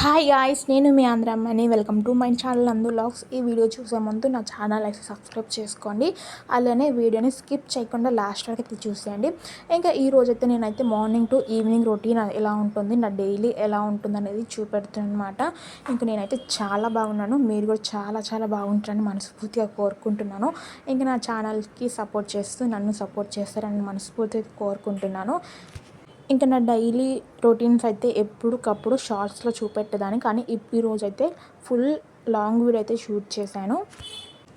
Hi guys నేను మీ ఆంధ్రమ్మని. వెల్కమ్ టు మై ఛానల్ అందు లాగ్స్ ఈ వీడియో చూసే ముందు నా ఛానల్ అయితే సబ్స్క్రైబ్ చేసుకోండి. అలానే వీడియోని స్కిప్ చేయకుండా లాస్ట్ వరకు అయితే చూసేయండి. ఇంకా ఈ రోజైతే నేనైతే మార్నింగ్ టు ఈవినింగ్ రొటీన్ ఎలా ఉంటుంది నా డైలీ ఎలా ఉంటుంది అనేది చూపెడుతున్నమాట ఇంకా నేనైతే చాలా బాగున్నాను. మీరు కూడా చాలా చాలా బాగుంటారని మనస్ఫూర్తిగా కోరుకుంటున్నాను. ఇంకా నా ఛానల్కి సపోర్ట్ చేస్తూ నన్ను సపోర్ట్ చేస్తారని మనస్ఫూర్తిగా కోరుకుంటున్నాను. ఇంకా నా డైలీ రొటీన్స్ అయితే ఎప్పుడుకప్పుడు షార్ట్స్లో చూపెట్టేదాన్ని. కానీ ఈ రోజు అయితే ఫుల్ లాంగ్ వీడియో అయితే షూట్ చేశాను.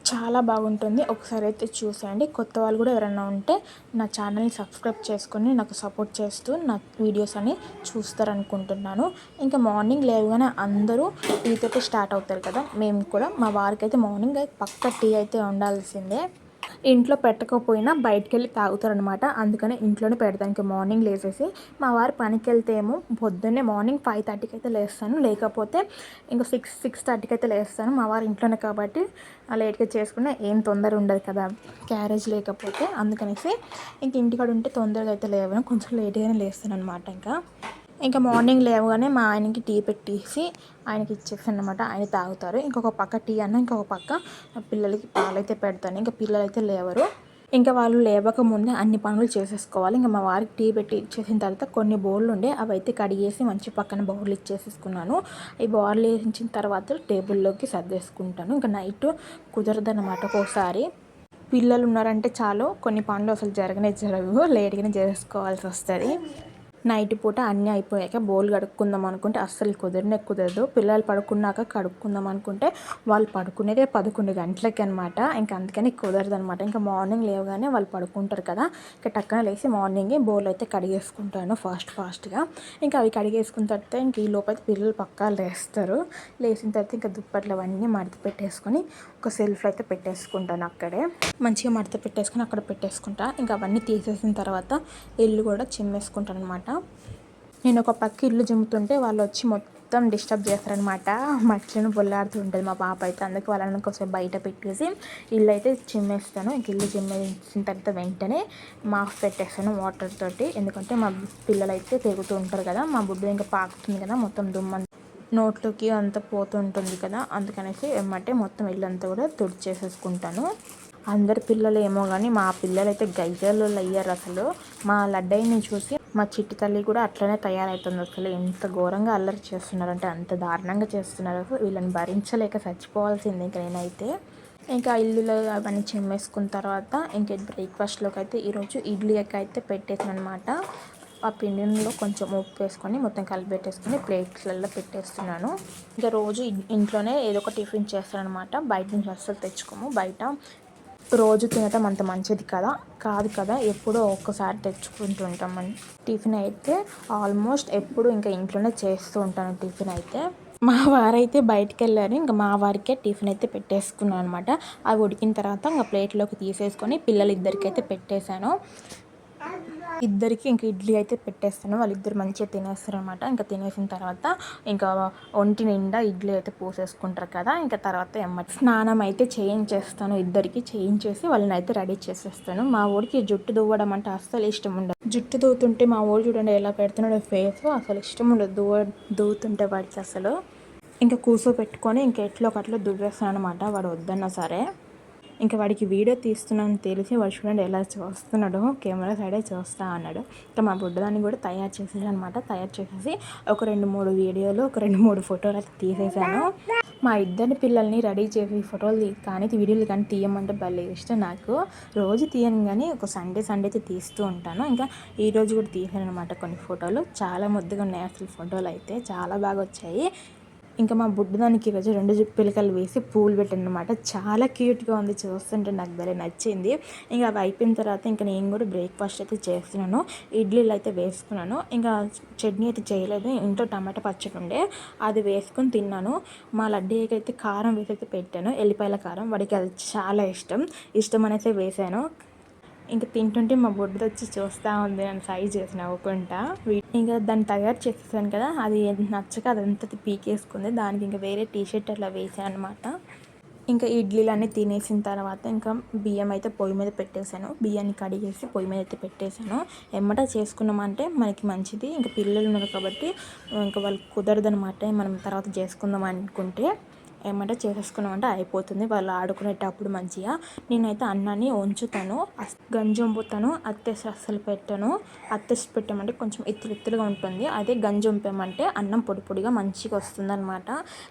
చాలా బాగుంటుంది. ఒకసారి అయితే చూసేయండి. కొత్త వాళ్ళు కూడా ఎవరైనా ఉంటే నా ఛానల్ని సబ్స్క్రైబ్ చేసుకొని నాకు సపోర్ట్ చేస్తూ నా వీడియోస్ అని చూస్తారనుకుంటున్నాను. ఇంకా మార్నింగ్ లేవగానే అందరూ టీతో స్టార్ట్ అవుతారు కదా. మేము కూడా మా వారికి అయితే మార్నింగ్ పక్క టీ అయితే ఉండాల్సిందే. ఇంట్లో పెట్టకపోయినా బయటకు వెళ్ళి తాగుతారనమాట. అందుకని ఇంట్లోనే పెడతాను. ఇంకా మార్నింగ్ లేసేసి మా వారు పనికి వెళ్తే ఏమో పొద్దున్నే మార్నింగ్ ఫైవ్ థర్టీకి అయితే లేస్తాను. లేకపోతే ఇంకా సిక్స్ సిక్స్ థర్టీకి అయితే లేస్తాను. మా వారు ఇంట్లోనే కాబట్టి లేట్గా చేసుకున్నా ఏం తొందర ఉండదు కదా. క్యారేజ్ లేకపోతే అందుకనేసి ఇంక ఇంటికాడ ఉంటే తొందరగా అయితే లేవను. కొంచెం లేట్గానే లేస్తాను అనమాట ఇంకా. ఇంకా మార్నింగ్ లేవగానే మా ఆయనకి టీ పెట్టేసి ఆయనకి ఇచ్చేసాను అనమాట ఆయన తాగుతారు. ఇంకొక పక్క టీ అన్న ఇంకొక పక్క పిల్లలకి పాలైతే పెడతాను. ఇంకా పిల్లలు అయితే లేవరు. ఇంకా వాళ్ళు లేవక ముందే అన్ని పనులు చేసేసుకోవాలి. ఇంకా మా వారికి టీ పెట్టి ఇచ్చేసిన తర్వాత కొన్ని బౌళ్ళు ఉండే అవి అయితే కడిగేసి మంచి పక్కన బౌర్లు ఇచ్చేసేసుకున్నాను. ఈ బౌల్ వేసిన తర్వాత టేబుల్లోకి సర్దేసుకుంటాను. ఇంకా నైట్ కుదరదు అనమాట ఒకసారి పిల్లలు ఉన్నారంటే చాలు కొన్ని పనులు అసలు జరగనే జరగవు. లేట్గానే చేసుకోవాల్సి వస్తుంది. నైట్ పూట అన్నీ అయిపోయాక బౌల్ కడుక్కుందాం అనుకుంటే అస్సలు కుదిరినే కుదరదు. పిల్లలు పడుకున్నాక కడుక్కుందాం అనుకుంటే వాళ్ళు పడుకునేదే పదకొండు గంటలకి అనమాట ఇంకా అందుకని కుదరదు అనమాట ఇంకా మార్నింగ్ లేవగానే వాళ్ళు పడుకుంటారు కదా. ఇంకా టక్కన లేచి మార్నింగే బౌల్ అయితే కడిగేసుకుంటాను ఫాస్ట్ ఫాస్ట్గా. ఇంకా అవి కడిగేసుకున్న తర్వాత ఇంక ఈ లోపల పిల్లలు పక్కా లేస్తారు. లేచిన తర్వాత ఇంకా దుప్పట్లు అవన్నీ మడత పెట్టేసుకొని ఒక సెల్ఫ్ అయితే పెట్టేసుకుంటాను అక్కడే. మంచిగా మడత పెట్టేసుకొని అక్కడ పెట్టేసుకుంటా. ఇంకా అవన్నీ తీసేసిన తర్వాత ఇల్లు కూడా చిమ్మేసుకుంటాను అనమాట నేను ఒక పక్క ఇల్లు చిమ్ముతుంటే వాళ్ళు వచ్చి మొత్తం డిస్టర్బ్ చేస్తారనమాట మట్లను బొల్లాడుతూ ఉంటుంది మా పాప అయితే. అందుకే వాళ్ళని కొంచెం బయట పెట్టేసి ఇల్లు అయితే చిమ్మేస్తాను. ఇంక ఇల్లు చిమ్మేసిన తర్వాత వెంటనే మాఫ్ పెట్టేస్తాను వాటర్ తోటి. ఎందుకంటే మా పిల్లలు అయితే తిరుగుతూ ఉంటారు కదా మా బుడ్డు ఇంకా పాకుతుంది కదా మొత్తం దుమ్మ నోట్లోకి అంతా పోతుంటుంది కదా అందుకనేసి ఏమంటే మొత్తం ఇల్లు అంతా కూడా తుడిచేసేసుకుంటాను. అందరి పిల్లలు ఏమో కానీ మా పిల్లలు అయితే గైజర్లు అయ్యారు అసలు. మా లడ్డయ్యని చూసి మా చిట్టి తల్లి కూడా అట్లనే తయారవుతుంది అసలు. ఎంత ఘోరంగా అల్లరి చేస్తున్నారంటే అంత దారుణంగా చేస్తున్నారు వీళ్ళని భరించలేక చచ్చిపోవాల్సింది ఇంకా నేనైతే. ఇంకా ఇల్లులో అవన్నీ చెమ్మేసుకున్న తర్వాత ఇంకా బ్రేక్ఫాస్ట్లోకి అయితే ఈరోజు ఇడ్లీ అయితే పెట్టేసాను అనమాట ఆ పిండిలో కొంచెం ఉప్పు వేసుకొని మొత్తం కలిపి పెట్టేసుకొని ప్లేట్లలో పెట్టేస్తున్నాను. ఇంకా రోజు ఇంట్లోనే ఏదో ఒక టిఫిన్ చేస్తాను అనమాట బయట నుంచి అస్సలు తెచ్చుకోము. బయట రోజు తినటం అంత మంచిది కదా. కాదు కదా ఎప్పుడో ఒక్కసారి తెచ్చుకుంటుంటాం టిఫిన్ అయితే ఆల్మోస్ట్ ఎప్పుడు ఇంకా ఇంట్లోనే చేస్తూ ఉంటాను టిఫిన్ అయితే. మా వారైతే బయటికి వెళ్ళారు. ఇంకా మా వారికే టిఫిన్ అయితే పెట్టేసుకున్నాను అనమాట. అవి ఉడికిన తర్వాత ఇంకా ప్లేట్లోకి తీసేసుకొని పిల్లలు ఇద్దరికైతే పెట్టేశాను. ఇద్దరికి ఇంకా ఇడ్లీ అయితే పెట్టేస్తాను. వాళ్ళిద్దరు మంచిగా తినేస్తారు అనమాట ఇంకా తినేసిన తర్వాత ఇంకా ఒంటి నిండా ఇడ్లీ అయితే పోసేసుకుంటారు కదా. ఇంకా తర్వాత ఎమ్మటి స్నానం అయితే చేయించేస్తాను. ఇద్దరికి చేయించేసి వాళ్ళని అయితే రెడీ చేసేస్తాను. మా ఊరికి జుట్టు దువ్వడం అంటే అస్సలు ఇష్టం ఉండదు. జుట్టు దువ్వుతుంటే మా ఊరు చూడండి ఎలా పెడుతున్నాడు ఫేస్ అసలు ఇష్టం ఉండదు. దువ్వ దువ్వుతుంటే వాడికి అసలు ఇంకా కూర్చోపెట్టుకొని ఇంకా ఎట్లో ఒకట్లో దువ్వేస్తాను అనమాట వాడు వద్దన్నా సరే. ఇంకా వాడికి వీడియో తీస్తున్నాను తెలిసి వాడు చూడండి ఎలా చూస్తున్నాడు కెమెరా సైడే చూస్తా అన్నాడు. ఇంకా మా బుడ్డదాన్ని కూడా తయారు చేసేసాను అనమాట తయారు చేసేసి ఒక రెండు మూడు వీడియోలు ఒక రెండు మూడు ఫోటోలు అయితే తీసేసాను. మా ఇద్దరి పిల్లల్ని రెడీ చేసి ఫోటోలు కానీ వీడియోలు కానీ తీయమంటే భలే ఇష్టం నాకు. రోజు తీయను కానీ ఒక సండే సండే అయితే తీస్తూ ఉంటాను. ఇంకా ఈ రోజు కూడా తీసాను అనమాట కొన్ని ఫోటోలు. చాలా ముద్దుగా ఉన్నాయి అసలు ఫోటోలు అయితే. చాలా బాగా వచ్చాయి. ఇంకా మా బుడ్డదానికి ఈరోజు రెండు పిలకలు వేసి పూలు పెట్టానమాట చాలా క్యూట్గా ఉంది. చూస్తుంటే నాకు భలే నచ్చింది. ఇంకా అవి అయిపోయిన తర్వాత ఇంకా నేను కూడా బ్రేక్ఫాస్ట్ అయితే చేస్తున్నాను. ఇడ్లీలు అయితే వేసుకున్నాను. ఇంకా చట్నీ అయితే చేయలేదు. ఇంట్లో టమాటా పచ్చడి ఉండే. అది వేసుకొని తిన్నాను. మా లడ్డీకి అయితే కారం వేసి అయితే పెట్టాను. ఎల్లిపాయల కారం. వాడికి అది చాలా ఇష్టం. ఇష్టం అనేసి వేసాను. ఇంకా తింటుంటే మా బొడ్డు వచ్చి చూస్తూ ఉంది నేను సైజ్ చేసి నవ్వుకుంటా. ఇంకా దాన్ని తయారు చేసేసాను కదా అది నచ్చక అదంతా పీకేసుకుంది. దానికి ఇంకా వేరే టీ షర్ట్ అట్లా వేసాను అనమాట ఇంకా ఇడ్లీలన్నీ తినేసిన తర్వాత ఇంకా బియ్యం అయితే పొయ్యి మీద పెట్టేశాను. బియ్యాన్ని కడిగేసి పొయ్యి మీద అయితే పెట్టేశాను. ఎమ్మట చేసుకున్నామంటే మనకి మంచిది. ఇంకా పిల్లలు ఉన్నారు కాబట్టి ఇంకా వాళ్ళకి కుదరదనమాట మనం తర్వాత చేసుకుందాం అనుకుంటే. ఏమంటే చేసేసుకున్నామంటే అయిపోతుంది. వాళ్ళు ఆడుకునేటప్పుడు మంచిగా నేనైతే అన్నాన్ని ఉంచుతాను గంజి వంపుతాను అత్తేసి అస్సలు పెట్టాను. అత్తేసి పెట్టామంటే కొంచెం ఎత్తులు ఎత్తులుగా ఉంటుంది. అదే గంజి వంపామంటే అన్నం పొడి పొడిగా మంచిగా వస్తుంది అనమాట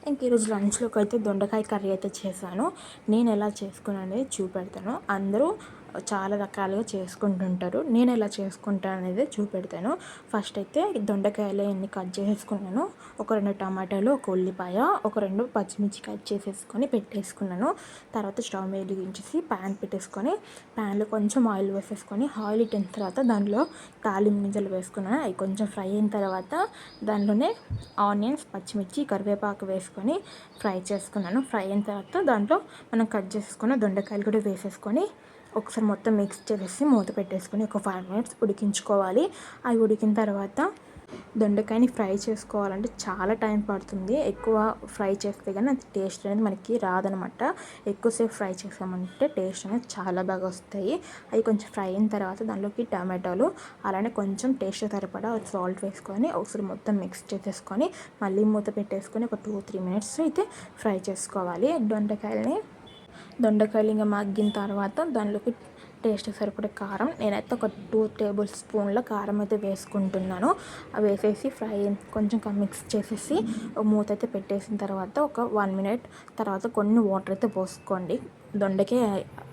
ఇంక ఈరోజు లంచ్లోకి అయితే దొండకాయ కర్రీ అయితే చేశాను. నేను ఎలా చేసుకున్నాను అనేది చూపెడతాను. అందరూ చాలా రకాలుగా చేసుకుంటుంటారు. నేను ఎలా చేసుకుంటాను అనేది చూపెడతాను. ఫస్ట్ అయితే దొండకాయలు ఎన్ని కట్ చేసుకున్నాను ఒక రెండు టమాటాలు ఒక ఉల్లిపాయ ఒక రెండు పచ్చిమిర్చి కట్ చేసేసుకొని పెట్టేసుకున్నాను. తర్వాత స్టవ్ వెలిగించేసి ప్యాన్ పెట్టేసుకొని ప్యాన్లో కొంచెం ఆయిల్ వేసేసుకొని ఆయిల్ ఇట్టిన తర్వాత దానిలో తాలింపు గింజలు వేసుకున్నాను. అవి కొంచెం ఫ్రై అయిన తర్వాత దానిలోనే ఆనియన్స్ పచ్చిమిర్చి కరివేపాకు వేసుకొని ఫ్రై చేసుకున్నాను. ఫ్రై అయిన తర్వాత దాంట్లో మనం కట్ చేసుకున్న దొండకాయలు కూడా వేసేసుకొని ఒకసారి మొత్తం మిక్స్ చేసేసి మూత పెట్టేసుకొని ఒక ఫైవ్ మినిట్స్ ఉడికించుకోవాలి. అవి ఉడికిన తర్వాత దొండకాయని ఫ్రై చేసుకోవాలంటే చాలా టైం పడుతుంది. ఎక్కువ ఫ్రై చేస్తే కానీ అది టేస్ట్ అనేది మనకి రాదనమాట. ఎక్కువసేపు ఫ్రై చేసామంటే టేస్ట్ అనేది చాలా బాగా వస్తాయి. అవి కొంచెం ఫ్రై అయిన తర్వాత దానిలోకి టమాటోలు అలానే కొంచెం టేస్ట్ సరిపడా సాల్ట్ వేసుకొని ఒకసారి మొత్తం మిక్స్ చేసేసుకొని మళ్ళీ మూత పెట్టేసుకొని ఒక టూ త్రీ మినిట్స్ అయితే ఫ్రై చేసుకోవాలి. దొండకాయలని దొండకాయలు ఇంకా మగ్గిన తర్వాత దానిలోకి టేస్ట్ సరిపడే కారం. నేనైతే ఒక టూ టేబుల్ స్పూన్ల కారం అయితే వేసుకుంటున్నాను. అవి వేసేసి ఫ్రై కొంచెం మిక్స్ చేసేసి మూత అయితే పెట్టేసిన తర్వాత ఒక వన్ మినిట్ తర్వాత కొన్ని వాటర్ అయితే పోసుకోండి. దొండకాయ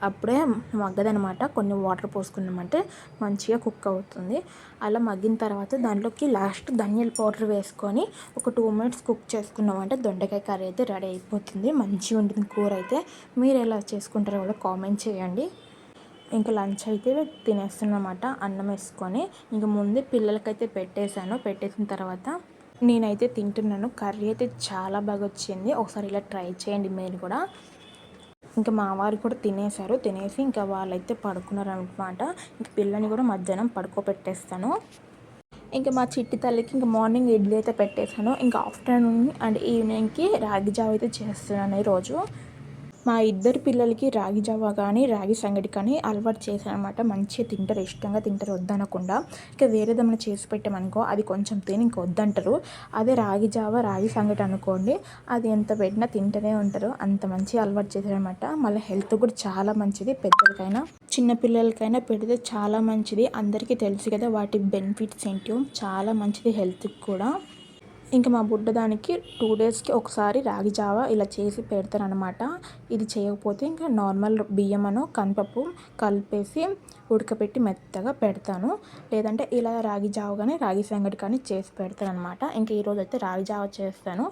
అప్పుడే మగ్గదనమాట. కొన్ని వాటర్ పోసుకున్నామంటే మంచిగా కుక్ అవుతుంది. అలా మగ్గిన తర్వాత దాంట్లోకి లాస్ట్ ధనియాల పౌడర్ వేసుకొని ఒక టూ మినిట్స్ కుక్ చేసుకున్నామంటే దొండకాయ కర్రీ అయితే రెడీ అయిపోతుంది. మంచిగా ఉంటుంది కూర అయితే. మీరు ఎలా చేసుకుంటారో కూడా కామెంట్ చేయండి. ఇంకా లంచ్ అయితే తినేస్తున్నమాట. అన్నం వేసుకొని ఇంక ముందే పిల్లలకైతే పెట్టేశాను. పెట్టేసిన తర్వాత నేనైతే తింటున్నాను. కర్రీ అయితే చాలా బాగా వచ్చింది. ఒకసారి ఇలా ట్రై చేయండి మీరు కూడా. ఇంకా మా వారు కూడా తినేశారు. తినేసి ఇంకా వాళ్ళైతే పడుకున్నారు అనమాట ఇంక పిల్లని కూడా మధ్యాహ్నం పడుకోబెట్టేస్తాను. ఇంకా మా చిట్టి తల్లికి ఇంకా మార్నింగ్ ఇడ్లీ అయితే పెట్టేశాను. ఇంకా ఆఫ్టర్నూన్ అండ్ ఈవినింగ్కి రాగి జావ అయితే చేస్తున్నాను ఈరోజు మా ఇద్దరు పిల్లలకి రాగి జావ కానీ రాగి సంగటి కానీ అలవాటు చేశాను అనమాట మంచిగా తింటారు ఇష్టంగా తింటారు వద్దనకుండా. ఇక వేరేదేమైనా చేసి పెట్టామనుకో అది కొంచెం తిని ఇంక వద్దంటారు. అదే రాగి జావ రాగి సంగటి అనుకోండి అది ఎంత పెట్టినా తింటూనే ఉంటారు. అంత మంచిగా అలవాటు చేశారనమాట మళ్ళీ హెల్త్ కూడా చాలా మంచిది పెద్దలకైనా చిన్నపిల్లలకైనా పెడితే చాలా మంచిది. అందరికీ తెలుసు కదా వాటి బెనిఫిట్స్ ఏంటో? చాలా మంచిది హెల్త్కి కూడా. ఇంకా మా బుడ్డ దానికి టూ డేస్కి ఒకసారి రాగి జావ ఇలా చేసి పెడతారనమాట ఇది చేయకపోతే ఇంకా నార్మల్ బియ్యం అను కందిపప్పు కలిపేసి ఉడకపెట్టి మెత్తగా పెడతాను. లేదంటే ఇలా రాగి జావ కానీ రాగి సంగటి కానీ చేసి పెడతాను అనమాట ఇంకా ఈరోజు అయితే రాగి జావ చేస్తాను.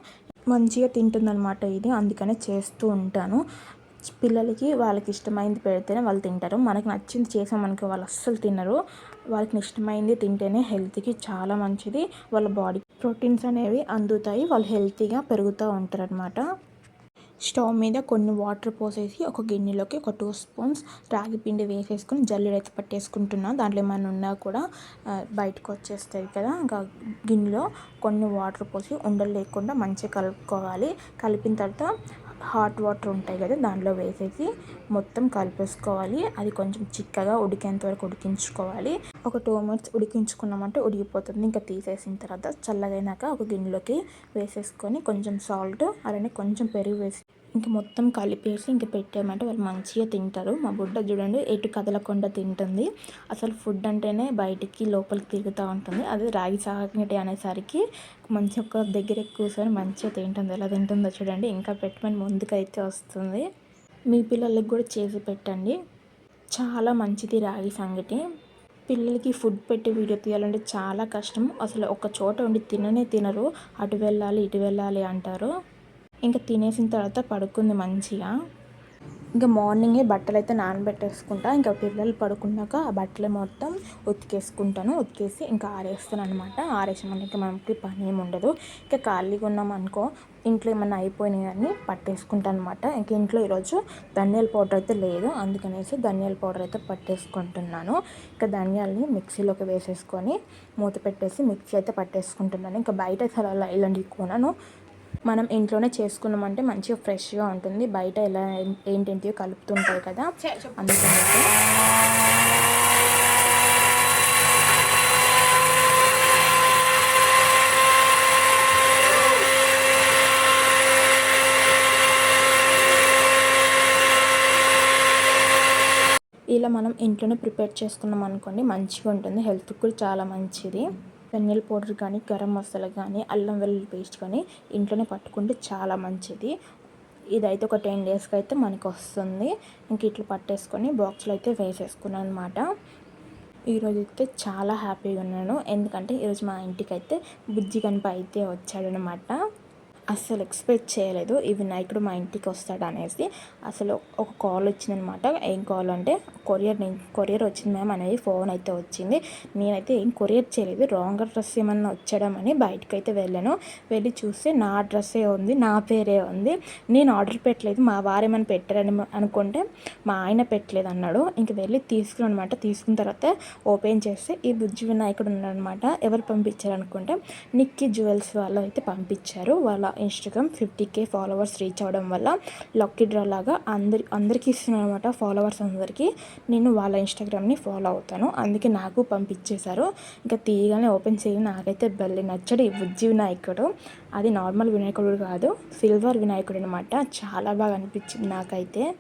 మంచిగా తింటుందనమాట ఇది. అందుకనే చేస్తూ ఉంటాను. పిల్లలకి వాళ్ళకి ఇష్టమైంది పెడితేనే వాళ్ళు తింటారు. మనకి నచ్చింది చేసామనుకో వాళ్ళు అస్సలు తినరు. వాళ్ళకి ఇష్టమైంది తింటేనే హెల్త్కి చాలా మంచిది. వాళ్ళ బాడీ ప్రోటీన్స్ అనేవి అందుతాయి. వాళ్ళు హెల్తీగా పెరుగుతూ ఉంటారు అనమాట స్టవ్ మీద కొన్ని వాటర్ పోసేసి ఒక గిన్నెలోకి ఒక టూ స్పూన్స్ రాగి పిండి వేసేసుకుని జల్లెడైతే పట్టేసుకుంటున్నాను దాంట్లో ఏమైనా ఉన్నా కూడా బయటకు వచ్చేస్తాయి కదా. ఇంకా గిన్నెలో కొన్ని వాటర్ పోసి ఉండలు లేకుండా మంచిగా కలుపుకోవాలి. కలిపిన తర్వాత హాట్ వాటర్ ఉంటాయి కదా దాంట్లో వేసేసి మొత్తం కలిపేసుకోవాలి. అది కొంచెం చిక్కగా ఉడికేంత వరకు ఉడికించుకోవాలి. ఒక టూ మినిట్స్ ఉడికించుకున్నామంటే ఉడికిపోతుంది. ఇంకా తీసేసిన తర్వాత చల్లగైనాక ఒక గిన్నెలోకి వేసేసుకొని కొంచెం సాల్ట్ అలానే కొంచెం పెరుగు వేసి ఇంక మొత్తం కలిపేసి ఇంక పెట్టామంటే వాళ్ళు మంచిగా తింటారు. మా బుడ్డ చూడండి ఎటు కదలకుండా తింటుంది. అసలు ఫుడ్ అంటేనే బయటికి లోపలికి తిరుగుతూ ఉంటుంది. అది రాగి సాగటి అనేసరికి మంచి ఒక దగ్గర కూర్చొని మంచిగా తింటుంది. ఎలా తింటుందో చూడండి. ఇంకా పెట్టమని ముందుకైతే వస్తుంది. మీ పిల్లలకి కూడా చేసి పెట్టండి. చాలా మంచిది రాగి సంగటి. పిల్లలకి ఫుడ్ పెట్టి వీడియో తీయాలంటే చాలా కష్టం. అసలు ఒక చోట ఉండి తిననే తినరు. అటు వెళ్ళాలి ఇటు వెళ్ళాలి అంటారు. ఇంకా తినేసిన తర్వాత పడుకుంది మంచిగా. ఇంకా మార్నింగే బట్టలు అయితే నానబెట్టేసుకుంటా ఇంకా పిల్లలు పడుకున్నాక ఆ బట్టలు మొత్తం ఉతికేసుకుంటాను. ఉతికేసి ఇంకా ఆరేస్తాను అనమాట ఆరేసామంటే ఇంకా మనకి పని ఏమి ఉండదు. ఇంకా ఖాళీగా ఉన్నాం అనుకో ఇంట్లో ఏమైనా అయిపోయినాయి కానీ పట్టేసుకుంటాను అనమాట ఇంకా ఇంట్లో ఈరోజు ధనియాల పౌడర్ అయితే లేదు. అందుకనేసి ధనియాల పౌడర్ అయితే పట్టేసుకుంటున్నాను. ఇంకా ధనియాలని మిక్సీలోకి వేసేసుకొని మూత పెట్టేసి మిక్సీ అయితే పట్టేసుకుంటున్నాను. ఇంకా బయట అసలు ఇలాంటివి కొనను. మనం ఇంట్లోనే చేసుకున్నామంటే మంచిగా ఫ్రెష్గా ఉంటుంది. బయట ఎలా ఏంటేంటివో కలుపుతుంటారు కదా. అందుకని ఇలా మనం ఇంట్లోనే ప్రిపేర్ చేసుకున్నాం అనుకోండి మంచిగా ఉంటుంది హెల్త్కి కూడా చాలా మంచిది. ధనియాల పౌడర్ కానీ గరం మసాలా కానీ అల్లం వెల్లుల్లి పేస్ట్ కానీ ఇంట్లోనే పట్టుకుంటే చాలా మంచిది. ఇదైతే ఒక టెన్ డేస్కి అయితే మనకు వస్తుంది. ఇంక ఇట్లా పట్టేసుకొని బాక్స్లో అయితే వేసేసుకున్నాను అనమాట ఈరోజు అయితే చాలా హ్యాపీగా ఉన్నాను. ఎందుకంటే ఈరోజు మా ఇంటికి అయితే బుజ్జి కనుప అయితే వచ్చాడనమాట అస్సలు ఎక్స్పెక్ట్ చేయలేదు. ఈ వినాయకుడు మా ఇంటికి వస్తాడు అనేసి అసలు ఒక కాల్ వచ్చిందనమాట. ఏం కాల్ అంటే కొరియర్ కొరియర్ వచ్చింది మ్యామ్ అనేది ఫోన్ అయితే వచ్చింది. నేనైతే ఏం కొరియర్ చేయలేదు. రాంగ్ అడ్రస్ ఏమన్నా వచ్చాడమని బయటకు అయితే వెళ్ళాను. వెళ్ళి చూస్తే నా అడ్రస్సే ఉంది నా పేరే ఉంది. నేను ఆర్డర్ పెట్టలేదు. మా వారు ఏమైనా పెట్టారని అనుకుంటే మా ఆయన పెట్టలేదు అన్నాడు. ఇంక వెళ్ళి తీసుకుని అనమాట తీసుకున్న తర్వాత ఓపెన్ చేస్తే ఈ బుజ్జి వినాయకుడు ఉన్నాడనమాట. ఎవరు పంపించారు అనుకుంటే నిక్కీ జ్యువెల్స్ వాళ్ళు అయితే పంపించారు. వాళ్ళ Instagram fifty K followers reach అవ్వడం వల్ల లక్కీ డ్రా లాగా అందరి అందరికీ ఇస్తున్నాను అనమాట ఫాలోవర్స్ అందరికీ. నేను వాళ్ళ ఇన్స్టాగ్రామ్ని ఫాలో అవుతాను. అందుకే నాకు పంపించేశారు. ఇంకా తీయగానే ఓపెన్ చేయి నాకైతే బల్లి నచ్చడు ఈ బుజ్జి వినాయకుడు. అది నార్మల్ వినాయకుడు కాదు సిల్వర్ వినాయకుడు అనమాట చాలా బాగా అనిపించింది నాకైతే.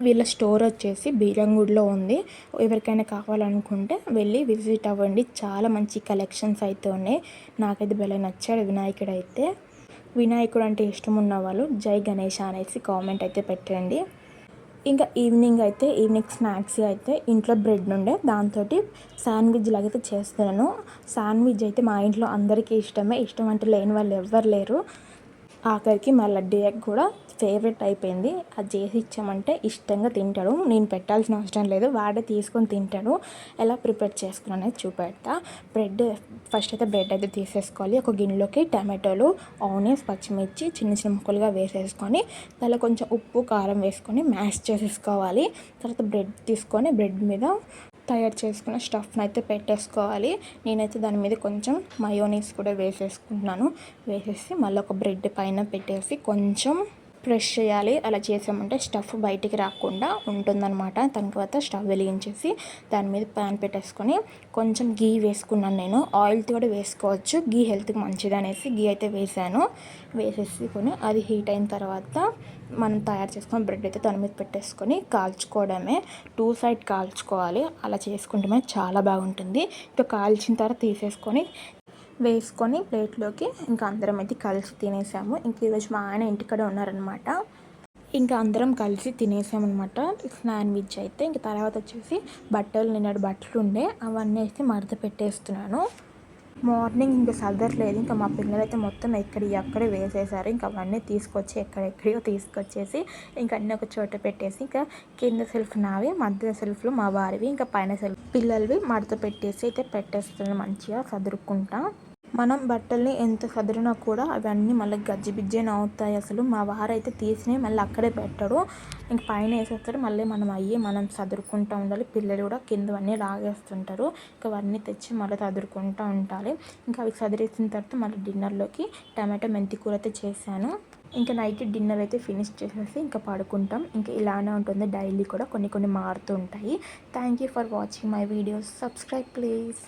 వీళ్ళ స్టోర్ వచ్చేసి బీరంగూడ్లో ఉంది. ఎవరికైనా కావాలనుకుంటే వెళ్ళి విజిట్ అవ్వండి. చాలా మంచి కలెక్షన్స్ అయితే ఉన్నాయి. నాకైతే భలే నచ్చాడు వినాయకుడు అయితే వినాయకుడు అంటే ఇష్టం ఉన్న వాళ్ళు జై గణేష అనేసి కామెంట్ అయితే పెట్టండి. ఇంకా ఈవినింగ్ అయితే ఈవినింగ్ స్నాక్స్ అయితే ఇంట్లో బ్రెడ్ ఉండే దాంతో శాండ్విచ్ లాగైతే చేస్తున్నాను. శాండ్విచ్ అయితే మా ఇంట్లో అందరికీ ఇష్టమే. ఇష్టం అంటే లేని వాళ్ళు ఎవ్వరు లేరు. ఆఖరికి మా లడ్డీ కూడా ఫేవరెట్ అయిపోయింది. అది చేసి ఇచ్చామంటే ఇష్టంగా తింటాడు. నేను పెట్టాల్సిన అవసరం లేదు. వాడే తీసుకొని తింటాడు. ఎలా ప్రిపేర్ చేసుకున్నా అనేది చూపెడతా. బ్రెడ్ ఫస్ట్ అయితే బ్రెడ్ అయితే తీసేసుకోవాలి. ఒక గిన్నెలోకి టమాటోలు ఆనియన్స్ పచ్చిమిర్చి చిన్న చిన్న ముక్కలుగా వేసేసుకొని దానిలో కొంచెం ఉప్పు కారం వేసుకొని మ్యాష్ చేసేసుకోవాలి. తర్వాత బ్రెడ్ తీసుకొని బ్రెడ్ మీద తయారు చేసుకున్న స్టఫ్ని అయితే పెట్టేసుకోవాలి. నేనైతే దాని మీద కొంచెం మయోనీస్ కూడా వేసేసుకుంటున్నాను. వేసేసి మళ్ళీ ఒక బ్రెడ్ పైన పెట్టేసి కొంచెం ప్రెష్ చేయాలి. అలా చేసామంటే స్టఫ్ బయటికి రాకుండా ఉంటుందన్నమాట. దాని తర్వాత స్టవ్ వెలిగించేసి దాని మీద ప్యాన్ పెట్టేసుకొని కొంచెం గీ వేసుకున్నాను నేను. ఆయిల్తో కూడా వేసుకోవచ్చు. గీ హెల్త్కి మంచిది అనేసి గీ అయితే వేసాను. వేసేసుకొని అది హీట్ అయిన తర్వాత మనం తయారు చేసుకున్న బ్రెడ్ అయితే దాని మీద పెట్టేసుకొని కాల్చుకోవడమే. టూ సైడ్ కాల్చుకోవాలి. అలా చేసుకుంటే చాలా బాగుంటుంది. ఇంకా కాల్చిన తర్వాత తీసేసుకొని వేసుకొని ప్లేట్లోకి ఇంకా అందరం అయితే కలిసి తినేసాము. ఇంక ఈరోజు మా ఆయన ఇంటికాడ ఉన్నారనమాట ఇంకా అందరం కలిసి తినేసామన్నమాట. స్నాన్విచ్ అయితే ఇంక తర్వాత వచ్చేసి బట్టలు నిన్నటి బట్టలు ఉండే అవన్నీ అయితే మడత పెట్టేస్తున్నాను. మార్నింగ్ ఇంకా సదరలేదు ఇంకా మా పిల్లలైతే మొత్తం ఎక్కడి అక్కడే వేసేసారు. ఇంకా అవన్నీ తీసుకొచ్చి ఎక్కడెక్కడియో తీసుకొచ్చేసి ఇంకా అన్నీ ఒక చోట పెట్టేసి ఇంకా కింద సెల్ఫ్ నావి మధ్య సెల్ఫ్లు మా వారివి ఇంకా పైన సెల్ఫ్ పిల్లలవి మడత పెట్టేసి అయితే పెట్టేస్తున్నాను మంచిగా సదురుకుంటా. మనం బట్టల్ని ఎంత సదిరినా కూడా అవన్నీ మళ్ళీ గజ్జిబిజ్జేనే అవుతాయి అసలు. మా వారైతే తీసినవి మళ్ళీ అక్కడే పెట్టాడు ఇంక పైన వేసేస్తారు. మళ్ళీ మనం అయ్యి మనం చదురుకుంటూ ఉండాలి. పిల్లలు కూడా కిందవన్నీ లాగేస్తుంటారు. ఇంకా అవన్నీ తెచ్చి మళ్ళీ చదురుకుంటూ ఉండాలి. ఇంకా అవి సదిరేసిన తర్వాత మళ్ళీ డిన్నర్లోకి టమాటో మెంతి కూర అయితే చేశాను. ఇంకా నైట్ డిన్నర్ అయితే ఫినిష్ చేసేసి ఇంకా పడుకుంటాం. ఇంకా ఇలానే ఉంటుంది. డైలీ కూడా కొన్ని కొన్ని మారుతూ ఉంటాయి. Thank you for watching my videos. Subscribe please.